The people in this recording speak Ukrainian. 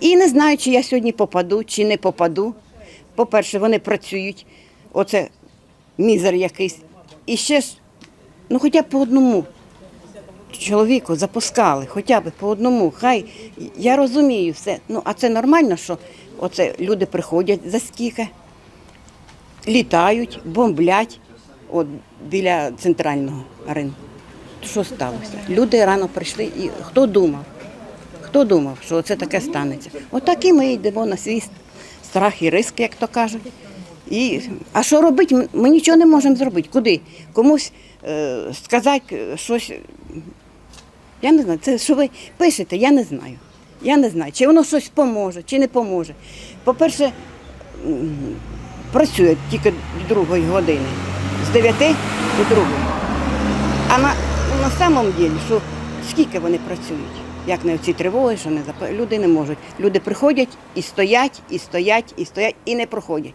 І не знаю, чи я сьогодні попаду, чи не попаду. По-перше, вони працюють, оце мізер якийсь. І ще ж, ну хоча б по одному чоловіку запускали, хоча б по одному. Хай я розумію все. Ну, а це нормально, що оце люди приходять за скільки, літають, бомблять от біля центрального ринку. Що сталося? Люди рано прийшли, і хто думав? Хто думав, що це таке станеться? Отак і ми йдемо на свій страх і риск, як то кажуть. І, а що робити? Ми- нічого не можемо зробити. Куди? Комусь е, сказати щось. Я не знаю, це що ви пишете, я не знаю. Я не знаю, чи воно щось поможе, чи не поможе. По-перше, м, працюють тільки до другої години, з 9 до 2. А на, на самом деле, що скільки вони працюють? Як не ці тривоги, що не зап... люди не можуть. Люди приходять і стоять, і стоять, і стоять, і не проходять.